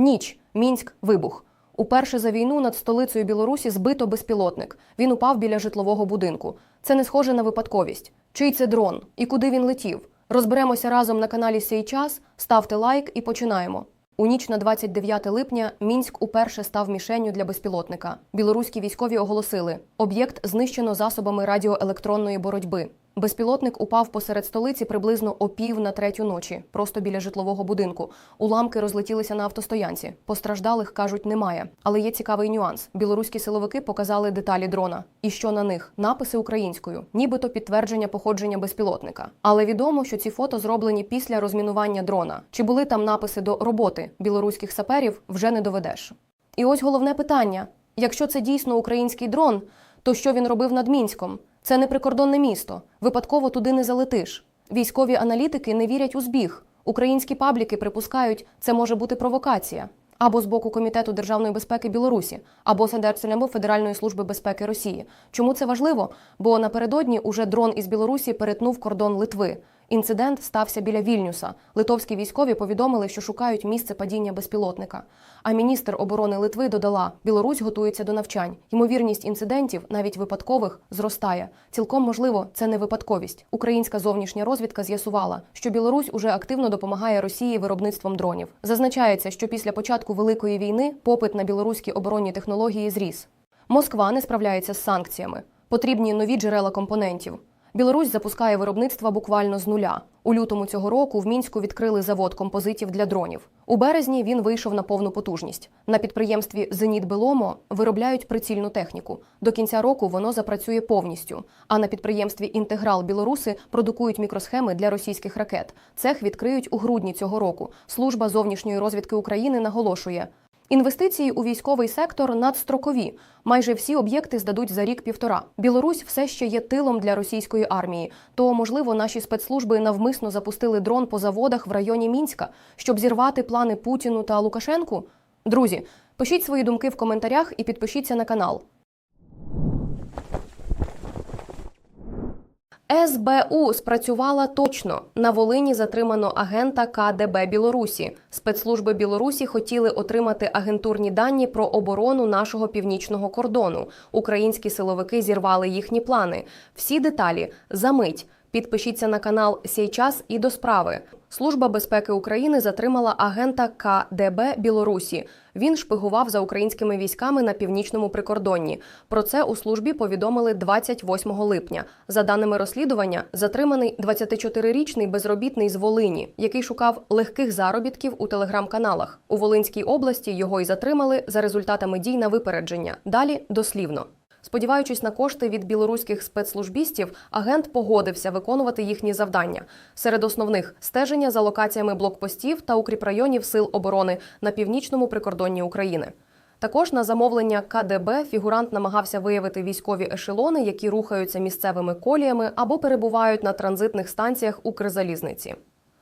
Ніч, Мінськ, вибух. Уперше за війну над столицею Білорусі збито безпілотник. Він упав біля житлового будинку. Це не схоже на випадковість. Чий це дрон і куди він летів? Розберемося разом на каналі Сей час. Ставте лайк і починаємо. У ніч на 29 липня Мінськ уперше став мішенню для безпілотника. Білоруські військові оголосили: об'єкт знищено засобами радіоелектронної боротьби. Безпілотник упав посеред столиці приблизно о пів на третю ночі, просто біля житлового будинку. Уламки розлетілися на автостоянці. Постраждалих кажуть, немає. Але є цікавий нюанс. Білоруські силовики показали деталі дрона. І що на них? Написи українською, нібито підтвердження походження безпілотника. Але відомо, що ці фото зроблені після розмінування дрона. Чи були там написи до роботи білоруських саперів, вже не доведеш. І ось головне питання: якщо це дійсно український дрон, то що він робив над Мінськом? Це не прикордонне місто. Випадково туди не залетиш. Військові аналітики не вірять у збіг. Українські пабліки припускають, це може бути провокація. Або з боку Комітету державної безпеки Білорусі, або Сендерцеляму Федеральної служби безпеки Росії. Чому це важливо? Бо напередодні уже дрон із Білорусі перетнув кордон Литви. Інцидент стався біля Вільнюса. Литовські військові повідомили, що шукають місце падіння безпілотника. А міністр оборони Литви додала: Білорусь готується до навчань. Ймовірність інцидентів, навіть випадкових, зростає. Цілком можливо, це не випадковість. Українська зовнішня розвідка з'ясувала, що Білорусь уже активно допомагає Росії виробництвом дронів. Зазначається, що після початку великої війни попит на білоруські оборонні технології зріс. Москва не справляється з санкціями. Потрібні нові джерела компонентів. Білорусь запускає виробництво буквально з нуля. У лютому цього року в мінську відкрили завод композитів для дронів. У березні він вийшов на повну потужність. На підприємстві Зеніт Беломо виробляють прицільну техніку. До кінця року воно запрацює повністю. А на підприємстві Інтеграл Білоруси продукують мікросхеми для російських ракет. Цех відкриють у грудні цього року. Служба зовнішньої розвідки України наголошує. Інвестиції у військовий сектор надстрокові. Майже всі об'єкти здадуть за рік-півтора. Білорусь все ще є тилом для російської армії. То, можливо, наші спецслужби навмисно запустили дрон по заводах в районі Мінська, щоб зірвати плани Путіну та Лукашенку. Друзі, пишіть свої думки в коментарях і підпишіться на канал. СБУ спрацювала точно. На Волині затримано агента КДБ Білорусі. Спецслужби Білорусі хотіли отримати агентурні дані про оборону нашого північного кордону. Українські силовики зірвали їхні плани. Всі деталі за мить. Підпишіться на канал «Сей час» і до справи. Служба безпеки України затримала агента КДБ Білорусі. Він шпигував за українськими військами на північному прикордонні. Про це у службі повідомили 28 липня. За даними розслідування, затриманий 24-річний безробітний з Волині, який шукав легких заробітків у телеграм-каналах. У Волинській області його й затримали за результатами дій на випередження. Далі дослівно. Сподіваючись на кошти від білоруських спецслужбістів, агент погодився виконувати їхні завдання. Серед основних стеження за локаціями блокпостів та укріпрайонів сил оборони на північному прикордонні України. Також на замовлення КДБ фігурант намагався виявити військові ешелони, які рухаються місцевими коліями або перебувають на транзитних станціях Укрзалізниці.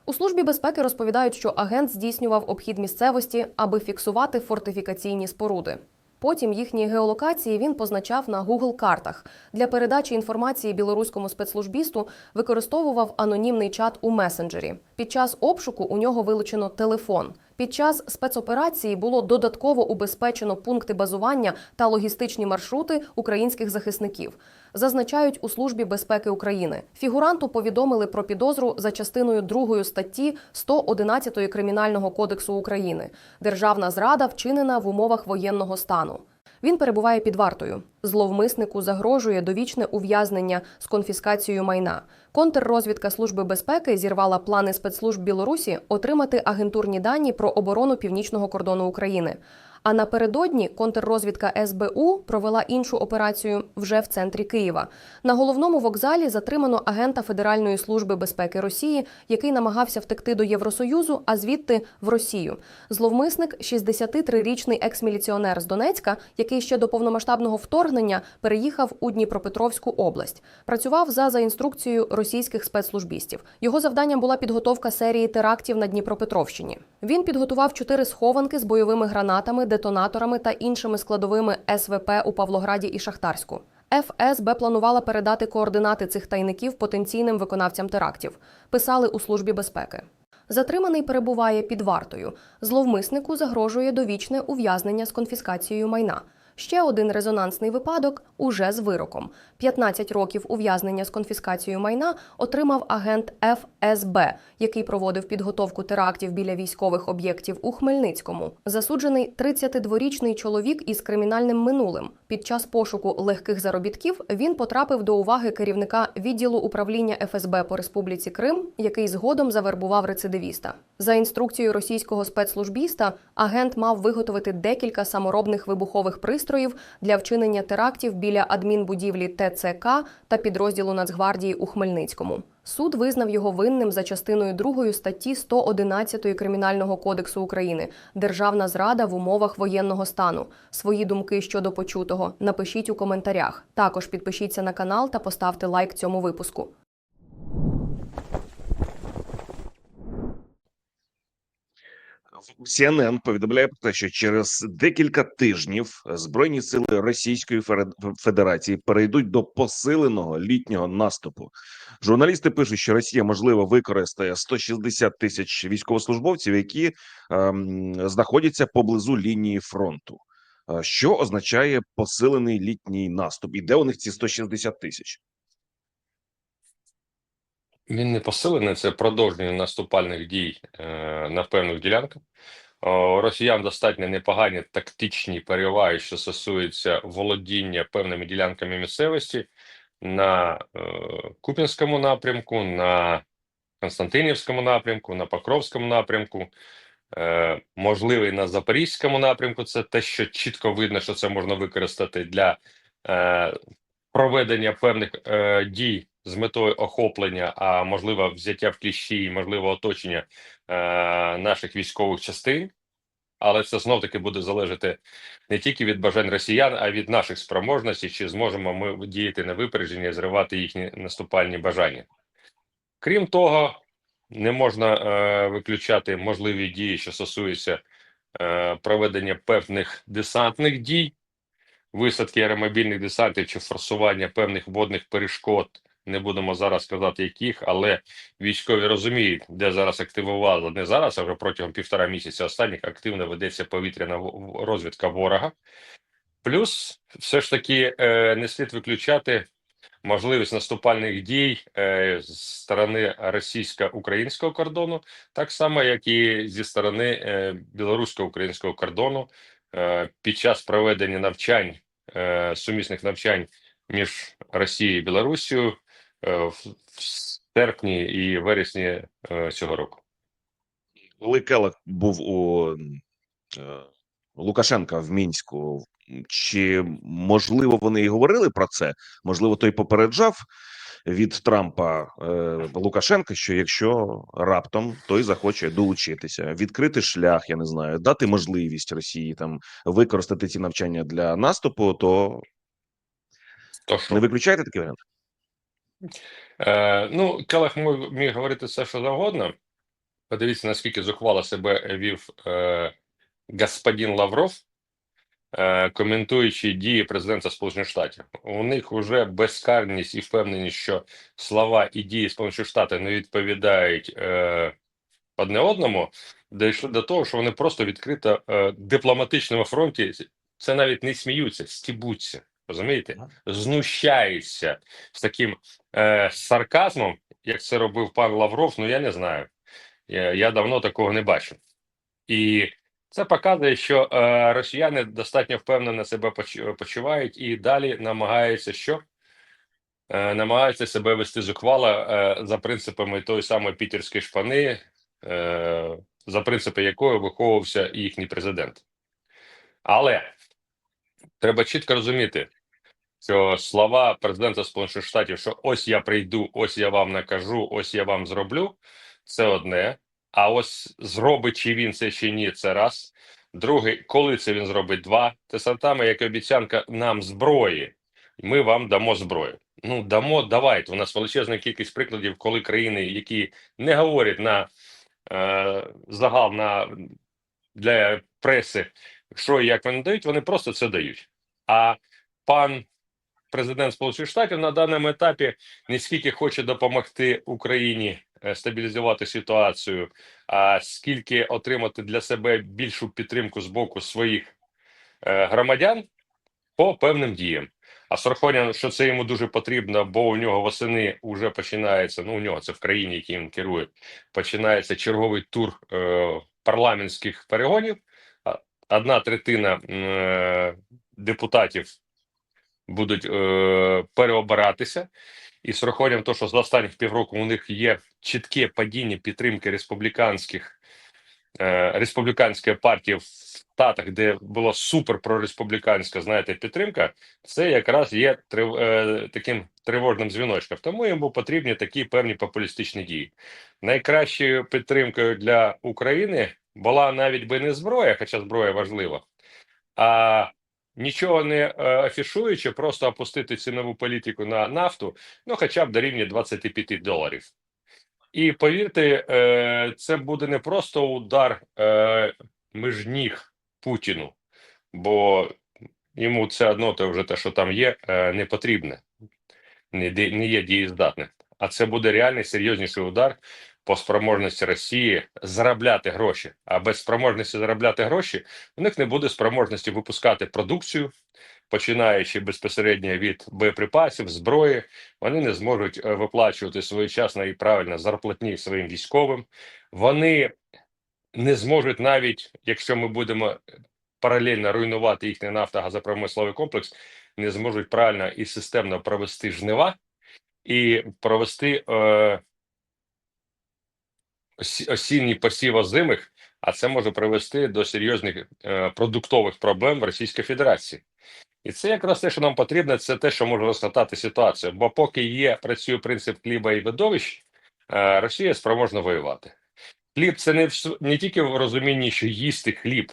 У службі безпеки розповідають, що агент здійснював обхід місцевості, аби фіксувати фортифікаційні споруди. Потім їхні геолокації він позначав на Google картах Для передачі інформації білоруському спецслужбісту використовував анонімний чат у месенджері. Під час обшуку у нього вилучено телефон. Під час спецоперації було додатково убезпечено пункти базування та логістичні маршрути українських захисників. Зазначають у службі безпеки України. Фігуранту повідомили про підозру за частиною 2 статті 111 кримінального кодексу України. Державна зрада вчинена в умовах воєнного стану. Він перебуває під вартою. Зловмиснику загрожує довічне ув'язнення з конфіскацією майна. Контррозвідка Служби безпеки зірвала плани спецслужб Білорусі отримати агентурні дані про оборону північного кордону України. А напередодні контррозвідка СБУ провела іншу операцію вже в центрі Києва. На головному вокзалі затримано агента Федеральної служби безпеки Росії, який намагався втекти до Євросоюзу, а звідти в Росію. Зловмисник 63-річний екс-міліціонер з Донецька, який ще до повномасштабного вторгнення переїхав у Дніпропетровську область. Працював за за інструкцією російських спецслужбістів. Його завданням була підготовка серії терактів на Дніпропетровщині. Він підготував чотири схованки з бойовими гранатами, детонаторами та іншими складовими СВП у Павлограді і Шахтарську. ФСБ планувала передати координати цих тайників потенційним виконавцям терактів. Писали у службі безпеки. Затриманий перебуває під вартою. Зловмиснику загрожує довічне ув'язнення з конфіскацією майна. Ще один резонансний випадок уже з вироком. 15 років ув'язнення з конфіскацією майна отримав агент ФСБ, який проводив підготовку терактів біля військових об'єктів у Хмельницькому. Засуджений 32-річний чоловік із кримінальним минулим. Під час пошуку легких заробітків він потрапив до уваги керівника відділу управління ФСБ по Республіці Крим, який згодом завербував рецидивіста. За інструкцією російського спецслужбіста, агент мав виготовити декілька саморобних вибухових пристроїв для вчинення терактів біля адмінбудівлі ТЦК та підрозділу Нацгвардії у Хмельницькому. Суд визнав його винним за частиною 2 статті 111 Кримінального кодексу України Державна зрада в умовах воєнного стану. Свої думки щодо почутого напишіть у коментарях. Також підпишіться на канал та поставте лайк цьому випуску. CNN повідомляє про те, що через декілька тижнів збройні сили Російської Федерації перейдуть до посиленого літнього наступу. Журналісти пишуть, що Росія можливо використає 160 тисяч військовослужбовців, які ем, знаходяться поблизу лінії фронту. Е, Що означає посилений літній наступ? І де у них ці 160 тисяч? Він не посилений, це продовження наступальних дій е, на певних ділянках. Росіян достатньо непогані тактичні переваги, що стосуються володіння певними ділянками місцевості на е, Куп'янському напрямку, на Константинівському напрямку, на Покровському напрямку, е, можливий на Запорізькому напрямку. Це те, що чітко видно, що це можна використати для е, проведення певних е, дій з метою охоплення, а можливо, взяття в кліщі, можливо, оточення е, наших військових частин. Але це знов таки буде залежати не тільки від бажань росіян, а й від наших спроможностей, чи зможемо ми діяти на випередження, зривати їхні наступальні бажання. Крім того, не можна е, виключати можливі дії, що стосуються е, проведення певних десантних дій, висадки аеромобільних десантів чи форсування певних водних перешкод. Не будемо зараз казати, яких, але військові розуміють, де зараз активували не зараз, а вже протягом півтора місяця останніх активно ведеться повітряна розвідка ворога. Плюс, все ж таки, е, не слід виключати можливість наступальних дій е, з сторони російсько-українського кордону, так само, як і зі сторони е, білорусько-українського кордону під час проведення навчань, сумісних навчань між Росією і Білорусією в в серпні і вересні е, цього року. Коли Келек був у е, Лукашенка в Мінську, чи можливо вони і говорили про це? Можливо, той попереджав від Трампа е, Лукашенка, що якщо раптом той захоче долучитися, відкрити шлях, я не знаю, дати можливість Росії там використати ці навчання для наступу, то То що? не виключайте такий варіант. Е, ну, Келех міг, говорити все, що завгодно. Подивіться, наскільки зухвало себе вів е, господин Лавров, е, коментуючи дії президента Сполучених Штатів. У них вже безкарність і впевненість, що слова і дії Сполучених Штатів не відповідають е, одне одному, дійшли до того, що вони просто відкрито е, дипломатичному фронті це навіть не сміються, стібуться. Розумієте? Знущаються з таким е, сарказмом, як це робив пан Лавров, ну я не знаю. Я, я давно такого не бачив. І це показує, що е, росіяни достатньо впевнено себе почувають і далі намагаються що? Е, намагаються себе вести зухвало е, за принципами тої самої пітерської шпани, е, за принципи якої виховувався їхній президент. Але треба чітко розуміти, що слова президента Сполучених Штатів, що ось я прийду, ось я вам накажу, ось я вам зроблю, це одне. А ось зробить чи він це чи ні, це раз. Друге, коли це він зробить два. Це саме як і обіцянка нам зброї. Ми вам дамо зброю. Ну дамо, давайте. У нас величезна кількість прикладів, коли країни, які не говорять на е, загал на для преси, що і як вони дають, вони просто це дають. А пан президент Сполучених Штатів на даному етапі не скільки хоче допомогти Україні е, стабілізувати ситуацію, а скільки отримати для себе більшу підтримку з боку своїх е, громадян по певним діям. А з що це йому дуже потрібно, бо у нього восени вже починається. Ну, у нього це в країні, який він керує, починається черговий тур е, парламентських перегонів. Одна третина е, депутатів будуть е, переобиратися. І з урахуванням того, що за останніх півроку у них є чітке падіння підтримки республіканських е, республіканської партії в штатах, де була супер прореспубліканська, знаєте, підтримка, це якраз є трив, е, таким тривожним дзвіночком. Тому йому потрібні такі певні популістичні дії. Найкращою підтримкою для України була навіть би не зброя, хоча зброя важлива, а нічого не е, афішуючи, просто опустити цінову політику на нафту, ну хоча б до рівня 25 доларів. І повірте, е, це буде не просто удар е, між ніг Путіну, бо йому це одно те вже те, що там є, не потрібне, не, не є дієздатне. А це буде реальний серйозніший удар по спроможності Росії заробляти гроші. А без спроможності заробляти гроші у них не буде спроможності випускати продукцію, починаючи безпосередньо від боєприпасів, зброї, вони не зможуть е, виплачувати своєчасно і правильно зарплатні своїм військовим. Вони не зможуть навіть, якщо ми будемо паралельно руйнувати їхній нафтогазопромисловий комплекс, не зможуть правильно і системно провести жнива і провести е, осі- осінній посів озимих, а це може привести до серйозних е, продуктових проблем в Російській Федерації. І це якраз те, що нам потрібно, це те, що може розкатати ситуацію. Бо поки є працює принцип хліба і видовищ, е, Росія спроможна воювати. Хліб це не, не тільки в розумінні, що їсти хліб,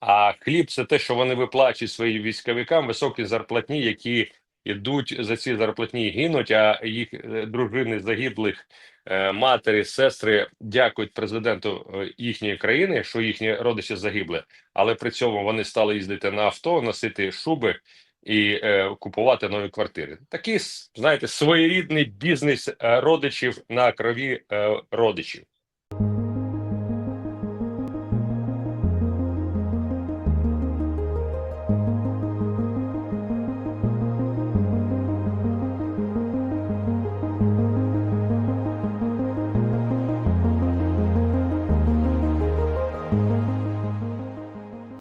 а хліб це те, що вони виплачують своїм військовикам високі зарплатні, які йдуть за ці зарплатні гинуть, а їх е, дружини загиблих, е, матері, сестри дякують президенту е, їхньої країни, що їхні родичі загибли, але при цьому вони стали їздити на авто, носити шуби і е, купувати нові квартири. Такий, знаєте, своєрідний бізнес родичів на крові е, родичів.